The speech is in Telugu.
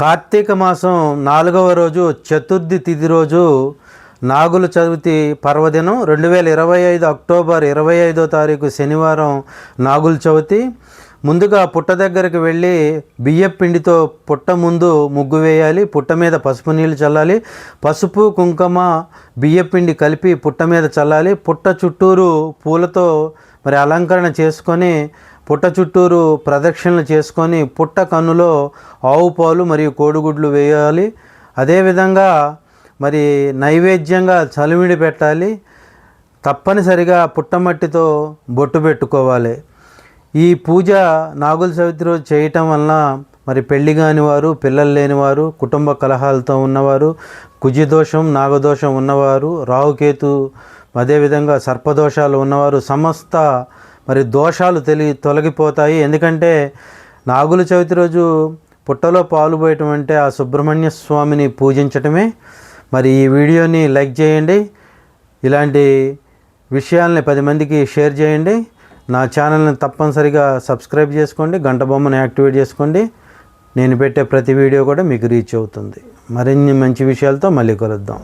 కార్తీక మాసం నాలుగవ రోజు చతుర్థి తిథి రోజు నాగుల చవితి పర్వదినం రెండు వేల ఇరవై ఐదు అక్టోబర్ ఇరవై ఐదో తారీఖు శనివారం నాగుల చవితి. ముందుగా పుట్ట దగ్గరికి వెళ్ళి బియ్యం పిండితో పుట్ట ముందు ముగ్గు వేయాలి పుట్ట మీద పసుపు నీళ్ళు చల్లాలి పసుపు కుంకుమ బియ్యం పిండి కలిపి పుట్ట మీద చల్లాలి పుట్ట చుట్టూరు పూలతో మరి అలంకరణ చేసుకొని పుట్ట చుట్టూరు ప్రదక్షిణలు చేసుకొని పుట్ట కన్నులో ఆవు పాలు మరియు కోడిగుడ్లు వేయాలి. అదేవిధంగా మరి నైవేద్యంగా చలిమిడి పెట్టాలి. తప్పనిసరిగా పుట్టమట్టితో బొట్టు పెట్టుకోవాలి. ఈ పూజ నాగుల చవితి రోజు చేయటం వలన మరి పెళ్ళి కాని వారు పిల్లలు లేనివారు కుటుంబ కలహాలతో ఉన్నవారు కుజిదోషం నాగదోషం ఉన్నవారు రాహుకేతు అదేవిధంగా సర్పదోషాలు ఉన్నవారు సమస్త మరి దోషాలు తెలి తొలగిపోతాయి. ఎందుకంటే నాగుల చవితి రోజు పుట్టలో పాలు పోయటం అంటే ఆ సుబ్రహ్మణ్య స్వామిని పూజించటమే. మరి ఈ వీడియోని లైక్ చేయండి. ఇలాంటి విషయాల్ని పది మందికి షేర్ చేయండి. నా ఛానల్ని తప్పనిసరిగా సబ్స్క్రైబ్ చేసుకోండి. గంట బొమ్మను యాక్టివేట్ చేసుకోండి. నేను పెట్టే ప్రతి వీడియో కూడా మీకు రీచ్ అవుతుంది. మరిన్ని మంచి విషయాలతో మళ్ళీ కలుద్దాం.